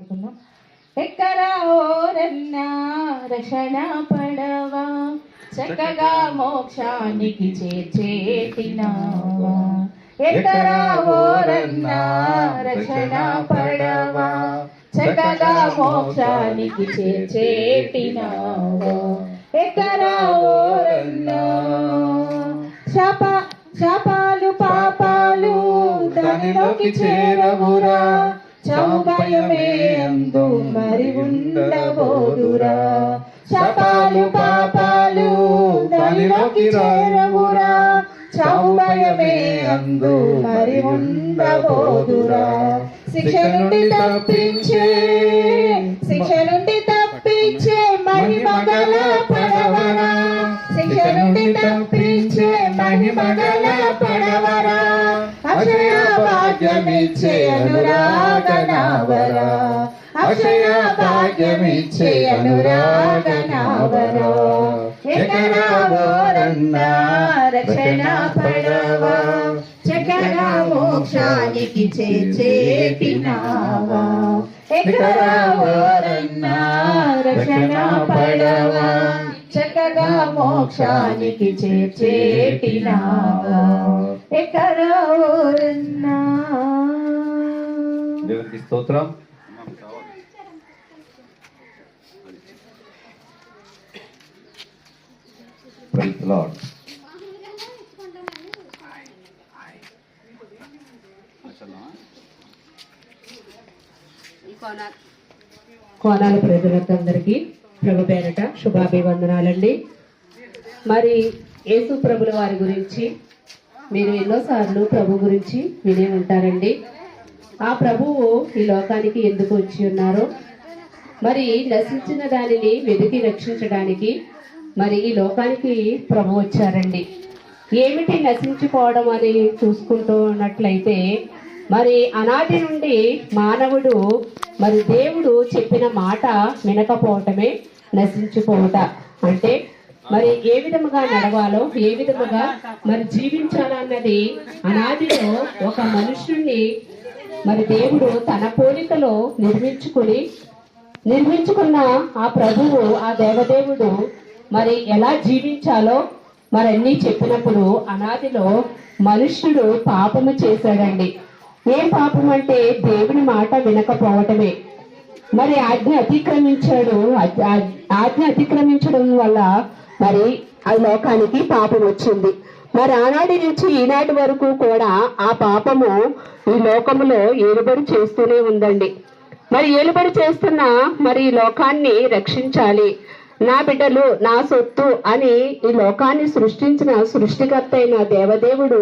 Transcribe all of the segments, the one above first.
పాడుకుందాం. ఎక్కరా ఓరన్నా రక్షణ పడవా చక్కగా మోక్షానికి చేర్చేటినావా ఎక్కరా ఓరన్నా రక్షణ పడవా చక్కగా మోక్షానికి చేర్చేటినావా ఎక్కరా ఓరన్నా శాప శాపాలు పాపాలు దానిలోకి చేరవురా. చౌభయమే మరి ఉండబోదురా శపాలు పాపాలు బలిలోకి చేరవురా. చౌభయమే అందు మరి ఉండబోదురా శిక్ష నుండి తప్పించే శిక్ష నుండి తప్పించే మహిమగల పడవరా. శిక్ష నుండి తప్పించే మహిమగల పడవరా. అక్షయ భాగ్యమిచ్చే అనురాగనావరా. అక్షయ భాగ్యమిచ్చే అనురాగనావరా. ఎకరా ఓరన్నా రక్షణ పడవా చక్కగా మోక్షానికి చేర్చేటినావా ఎకరా ఓరన్నా రక్షణ పడవా మోక్షానికి చేర్చేటినావా దేవునికి స్తోత్రం. ప్రైజ్ కోనాల ప్రజలందరికీ ప్రభు పేరట శుభాభివందనాలండి. మరి యేసు ప్రభుల వారి గురించి మీరు ఎన్నోసార్లు ప్రభు గురించి వినే ఉంటారండి. ఆ ప్రభువు ఈ లోకానికి ఎందుకు వచ్చి ఉన్నారో మరి నశించిన దానిని వెతికి రక్షించడానికి మరి ఈ లోకానికి ప్రభు వచ్చారండి. ఏమిటి నశించుకోవడం అని చూసుకుంటూ ఉన్నట్లయితే మరి అనాటి నుండి మానవుడు మరి దేవుడు చెప్పిన మాట వినకపోవటమే నశించుకోవట అంటే మరి ఏ విధముగా నడవాలో ఏ విధముగా మరి జీవించాలన్నది అనాదిలో ఒక మనుషుణ్ణి మరి దేవుడు తన పోలికలో నిర్మించుకుని నిర్మించుకున్న ఆ ప్రభువు ఆ దేవదేవుడు మరి ఎలా జీవించాలో మరి అన్ని చెప్పినప్పుడు అనాదిలో మనుష్యుడు పాపము చేశాడండి. ఏం పాపం అంటే దేవుని మాట వినకపోవటమే. మరి ఆజ్ఞ అతిక్రమించాడు ఆజ్ఞ అతిక్రమించడం వల్ల మరి ఆ లోకానికి పాపం వచ్చింది. మరి ఆనాటి నుంచి ఈనాటి వరకు కూడా ఆ పాపము ఈ లోకములో ఏలుబడి చేస్తూనే ఉందండి. మరి ఏలుబడి చేస్తున్న మరి ఈ లోకాన్ని రక్షించాలి. నా బిడ్డలు నా సొత్తు అని ఈ లోకాన్ని సృష్టించిన సృష్టికర్త అయిన దేవదేవుడు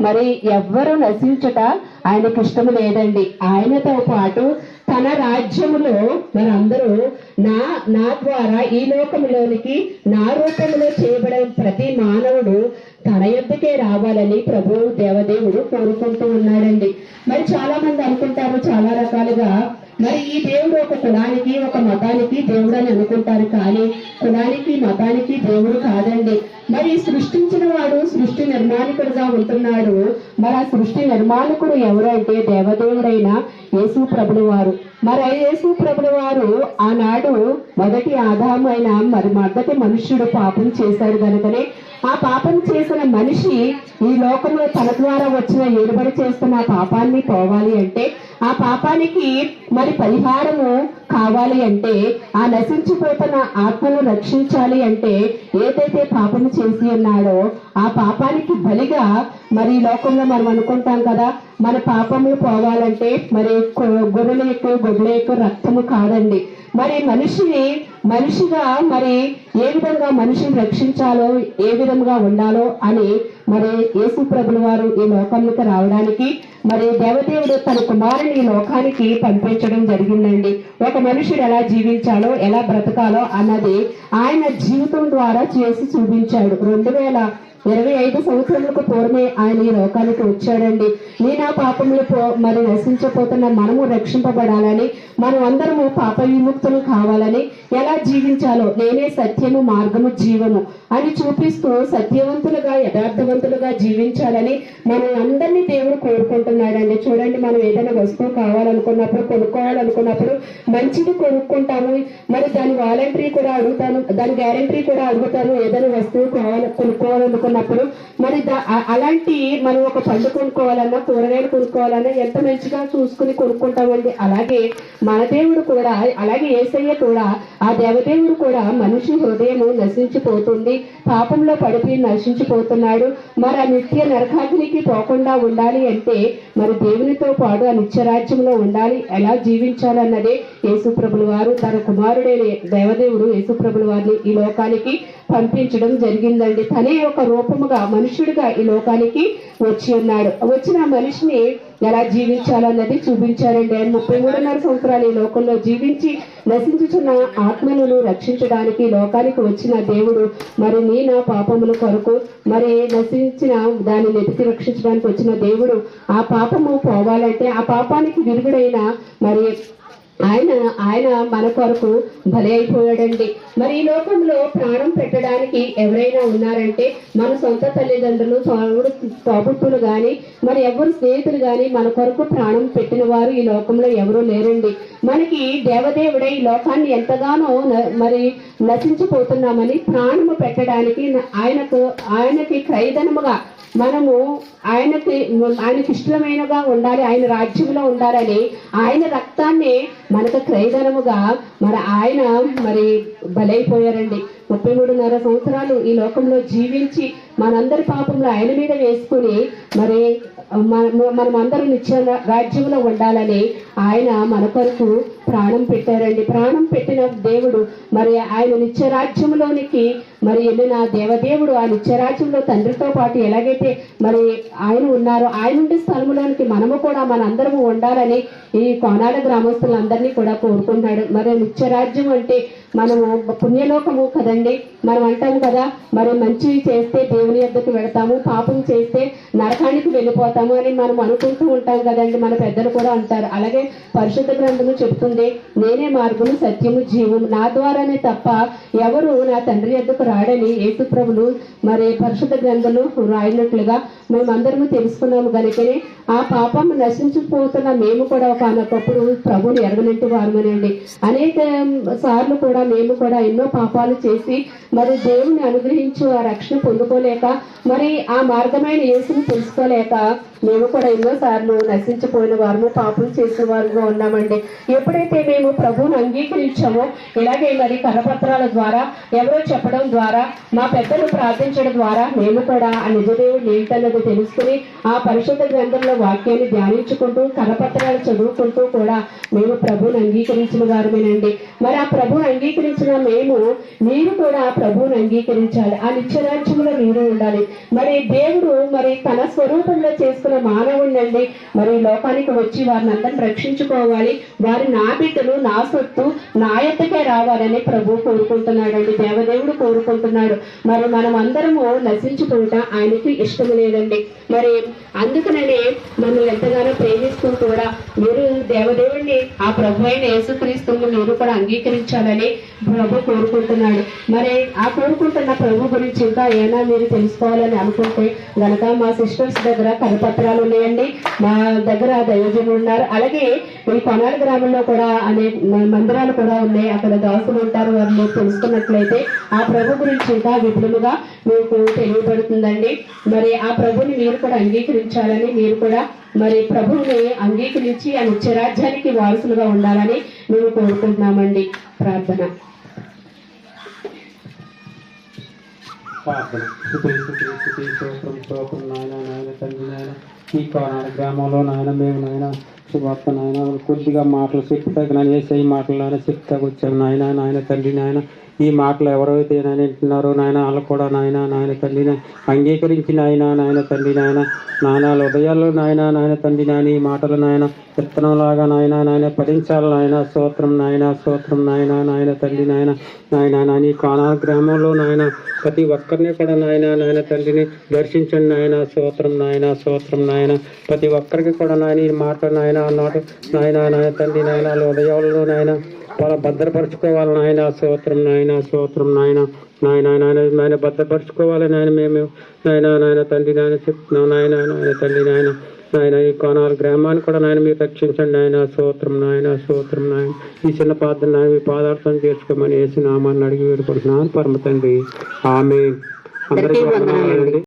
మరి ఎవ్వరు నశించట ఆయనకి ఇష్టం లేదండి. ఆయనతో పాటు తన రాజ్యములో మనందరూ నా నా ద్వారా ఈ లోకంలోనికి నా రూపంలో చేయబడిన ప్రతి మానవుడు తన యొద్దకే రావాలని ప్రభు దేవదేవుడు కోరుకుంటూ ఉన్నాడండి. మరి చాలా మంది అనుకుంటారు చాలా రకాలుగా మరి ఈ దేవుడు ఒక కులానికి ఒక మతానికి దేవుడు అని అనుకుంటారు కానీ కులానికి మతానికి దేవుడు కాదండి. మరి సృష్టించిన వాడు సృష్టి నిర్మాణికుడుగా ఉంటున్నాడు. మరి ఆ సృష్టి నిర్మాణకుడు ఎవరైతే దేవదేవుడైన యేసు ప్రభుడు వారు. మరి యేసు ప్రభుడు వారు ఆనాడు మొదటి ఆధారమైన అయిన మరి మొదటి మనుష్యుడు పాపం చేశాడు కనుకనే ఆ పాపం చేసిన మనిషి ఈ లోకంలో తన ద్వారా వచ్చిన ఏలుబడి చేస్తున్న ఆ పాపాన్ని పోవాలి అంటే ఆ పాపానికి మరి పరిహారము కావాలి అంటే ఆ నశించిపోతున్న ఆత్మను రక్షించాలి అంటే ఏదైతే పాపము చేసి ఉన్నాడో ఆ పాపానికి బలిగా మరి ఈ లోకంలో మనం అనుకుంటాం కదా మన పాపములు పోవాలంటే మరి కొ- గొర్రెల ఎక్కువ రక్తము కాదండి. మరి మనిషిని మనిషిగా మరి ఏ విధంగా మనిషిని రక్షించాలో ఏ విధంగా ఉండాలో అని మరి యేసు ప్రభుల వారు ఈ లోకంలోకి రావడానికి మరి దేవదేవుడు తన కుమారుని ఈ లోకానికి పంపించడం జరిగిందండి. ఒక మనుషుడు ఎలా జీవించాలో ఎలా బ్రతకాలో అన్నది ఆయన జీవితం ద్వారా చేసి చూపించాడు. రెండు వేల ఇరవై ఐదు సంవత్సరములకు పూర్వమే ఆయన ఈ లోకానికి వచ్చాడండి. నీ నా పాపములు పో- మరి నశించపోతున్న మనము రక్షింపబడాలని మనం అందరము పాప విముక్తులు కావాలని ఎలా జీవించాలో నేనే సత్యము మార్గము జీవము అని చూపిస్తూ సత్యవంతులుగా యథార్థవంతులుగా జీవించాలని మనం అందరినీ దేవుడు కోరుకుంటున్నాడండి. చూడండి మనం ఏదైనా వస్తువు కావాలనుకున్నప్పుడు కొనుక్కోవాలనుకున్నప్పుడు మంచిది కొనుక్కుంటాము. మరి దాని వాలంటరీ కూడా అడుగుతాను దాని గ్యారంటీ కూడా అడుగుతాను. ఏదైనా వస్తువు కావాలి కొనుక్కున్నప్పుడు మరి అలాంటి మనం ఒక పండు కొనుక్కోవాలన్నా కూరగాయలు కొనుక్కోవాలన్నా ఎంత మంచిగా చూసుకుని కొనుక్కుంటామండి. అలాగే మన దేవుడు కూడా అలాగే ఏసయ్య కూడా ఆ దేవదేవుడు కూడా మనిషి హృదయము నశించిపోతుంది. పాపంలో పడిపోయి నశించిపోతున్నాడు. మరి ఆ నిత్య నరకాగ్నికి పోకుండా ఉండాలి అంటే మరి దేవునితో పాటు ఆ నిత్యరాజ్యంలో ఉండాలి. ఎలా జీవించాలన్నదే యేసుప్రభుల వారు తన కుమారుడైన దేవదేవుడు యేసుప్రభులు వారిని ఈ లోకానికి పంపించడం జరిగిందండి. తనే ఒక రూపముగా మనుషుడిగా ఈ లోకానికి వచ్చి ఉన్నాడు. వచ్చిన మనిషిని ఎలా జీవించాలన్నది చూపించారండి. ఆయన ముప్పై మూడున్నర సంవత్సరాలు ఈ లోకంలో జీవించి నశించుచున్న ఆత్మలను రక్షించడానికి లోకానికి వచ్చిన దేవుడు. మరి నీ నా పాపముల కొరకు మరి నశించిన దానిని వెతికి రక్షించడానికి వచ్చిన దేవుడు. ఆ పాపము పోవాలంటే ఆ పాపానికి విరుగుడైన మరి ఆయన ఆయన మన కొరకు బలి అయిపోయాడండి. మరి ఈ లోకంలో ప్రాణం పెట్టడానికి ఎవరైనా ఉన్నారంటే మన సొంత తల్లిదండ్రులు సోదరుడు తోబుట్టులు గాని మరి ఎవరు స్నేహితులు గాని మన కొరకు ప్రాణం పెట్టిన వారు ఈ లోకంలో ఎవరూ లేరండి. మనకి దేవదేవుడే ఈ లోకాన్ని ఎంతగానో మరి నశించిపోతున్నామని ప్రాణము పెట్టడానికి ఆయనకు ఆయనకి క్రైదనముగా మనము ఆయనకి ఆయనకి ఇష్టమైనగా ఉండాలి ఆయన రాజ్యంలో ఉండాలని ఆయన రక్తాన్ని మనకు క్రయధనముగా మరి ఆయన మరి బలైపోయారండి. ముప్పై మూడున్నర సంవత్సరాలు ఈ లోకంలో జీవించి మనందరి పాపంలో ఆయన మీద వేసుకుని మరి మనం అందరం నిత్య రాజ్యంలో ఉండాలని ఆయన మన కొరకు ప్రాణం పెట్టారండి. ప్రాణం పెట్టిన దేవుడు మరి ఆయన నిత్య రాజ్యంలోనికి మరి వెళ్ళిన దేవదేవుడు ఆ నిత్యరాజ్యంలో తండ్రితో పాటు ఎలాగైతే మరి ఆయన ఉన్నారో ఆయన ఉండే స్థలంలోనికి మనము కూడా మనందరము ఉండాలని ఈ కోనాడ గ్రామస్తులందరినీ కూడా కోరుకుంటున్నాడు. మరి నిత్యరాజ్యం అంటే మనము పుణ్యలోకము కదండి. మనం అంటాం కదా మరి మంచివి చేస్తే దేవుని యొద్దకు వెళతాము పాపం చేస్తే నరకానికి వెళ్ళిపోతాము అని మనం అనుకుంటూ ఉంటాం కదండి. మన పెద్దలు కూడా అంటారు. అలాగే పరిశుద్ధ గ్రంథము చెప్తుంది నేనే మార్గము సత్యము జీవము. నా ద్వారానే తప్ప ఎవరు నా తండ్రి యొద్దకు రాడని యేసుప్రభులు మరి పరిశుద్ధ గ్రంథంలో రాయినట్లుగా మేమందరము తెలుసుకున్నాము కనుకనే ఆ పాపం నశించిపోతున్న మేము కూడా ఒకనొకప్పుడు ప్రభుని ఎరగనంటి వారమనండి. అనేక సార్లు కూడా మేము కూడా ఎన్నో పాపాలు చేసి మరి దేవుని అనుగ్రహించి ఆ రక్షణ పొందుకోలేక మరి ఆ మార్గమైన యేసుని తెలుసుకోలేక మేము కూడా ఎన్నో సార్లు నశించిపోయిన వారము పాపం చేసిన వారుగా ఉన్నామండి. ఎప్పుడైతే మేము ప్రభువుని అంగీకరించామో ఇలాగే మరి కరపత్రాల ద్వారా ఎవరో చెప్పడం ద్వారా మా పెద్దలు ప్రార్థించడం ద్వారా మేము కూడా ఆ నిజదేవుడు ఏంటన్నది తెలుసుకుని ఆ పరిశుద్ధ గ్రంథంలో వాక్యాన్ని ధ్యానించుకుంటూ కరపత్రాలు చదువుకుంటూ కూడా మేము ప్రభువుని అంగీకరించిన వారమేనండి. మరి ఆ ప్రభువుని అంగీకరించిన మేము మీరు కూడా ఆ ప్రభువుని అంగీకరించాలి. ఆ నిత్యరాజ్యంలో మీరు ఉండాలి. మరి దేవుడు మరి తన స్వరూపంలో చేసుకున్న మానవుడిని అండి మరి లోకానికి వచ్చి వారిని అందరిని రక్షించుకోవాలి. వారి నా బిడ్డలు నా సొత్తు నా ఎత్తకే రావాలని ప్రభు కోరుకుంటున్నాడండి. దేవదేవుడు కోరుకుంటున్నాడు. మరి మనం అందరము నశించుకుంటా ఆయనకి ఇష్టం లేదండి. మరి అందుకననే మనల్ని ఎంతగానో ప్రేమిస్తూ కూడా మీరు దేవదేవుడిని ఆ ప్రభు అయిన యేసుక్రీస్తుని మీరు కూడా అంగీకరించాలని ప్రభు కోరుకుంటున్నాడు. మరి ఆ కోరుకుంటున్న ప్రభు గురించి ఇంకా ఏమైనా మీరు తెలుసుకోవాలని అనుకుంటే గనక మా సిస్టర్స్ దగ్గర కరపత్రాలు ఉన్నాయండి. మా దగ్గర దైవజనులు ఉన్నారు. అలాగే ఈ కొనాలి గ్రామంలో కూడా అనే మందిరాలు కూడా ఉన్నాయి. అక్కడ దాసులు ఉంటారు వారిని తెలుసుకున్నట్లయితే ఆ ప్రభు గురించి ఇంకా విపులముగా మీకు తెలియబడుతుందండి మరి ఆ ప్రభుని మీరు కూడా అంగీకరించాలని మీరు కూడా మరి ప్రభువుని అంగీకరించి ఆ నిత్యరాజ్యానికి వారసులుగా ఉండాలని మేము కోరుకుంటున్నామండి. ప్రార్థన. నాయన తండ్రి నాయన. ఈ కోనాడు గ్రామంలో నాయన మేము నాయన శుభార్త నాయన కొద్దిగా మాటలు చెప్తాక నాయన ఏసై మాటలు నాయన చెప్తాకు వచ్చాను నాయన నాయన తండ్రి నాయన ఈ మాటలు ఎవరైతే నాయన వింటున్నారో నాయన వాళ్ళు కూడా నాయన నాయన తండ్రి అంగీకరించి నాయన నాయన తండ్రి నాయన నాయన హృదయాల్లో నాయన నాయన తండ్రి నాయన ఈ మాటలు నాయన విత్తనంలాగా నాయన నాయన పఠించాలి నాయన స్తోత్రం నాయన స్తోత్రం నాయన నాయన తండ్రి నాయన నాయన నాయన ఈ కానా గ్రామంలో నాయన ప్రతి ఒక్కరిని కూడా నాయన నాయన తండ్రిని దర్శించండి నాయన స్తోత్రం నాయన స్తోత్రం నాయన ప్రతి ఒక్కరికి కూడా నాయన ఈ మాట నాయన అన్నాడు నాయన నాయన తండ్రి నాయన వాళ్ళ హృదయాల్లో నాయన వాళ్ళ భద్రపరచుకోవాలి నాయన స్తోత్రం నాయన స్తోత్రం నాయన నాయన నాయన నాయన భద్రపరచుకోవాలి నాయన మేము నాయన నాయన తండ్రి నాయన చెప్తున్నాం నాయన నాయన తండ్రి నాయన నాయన ఈ కోనాలు గ్రామాన్ని కూడా నాయన మీరు రక్షించండి నాయన స్తోత్రం నాయన స్తోత్రం నాయన. ఈ చిన్న పాత్ర నాయన మీ పాదార్థం చేసుకోమని వేసి నామాన్ని అడిగి వేడుకుంటున్నాను పరమ తండ్రి. ఆమె అందరికీ వందనాలండి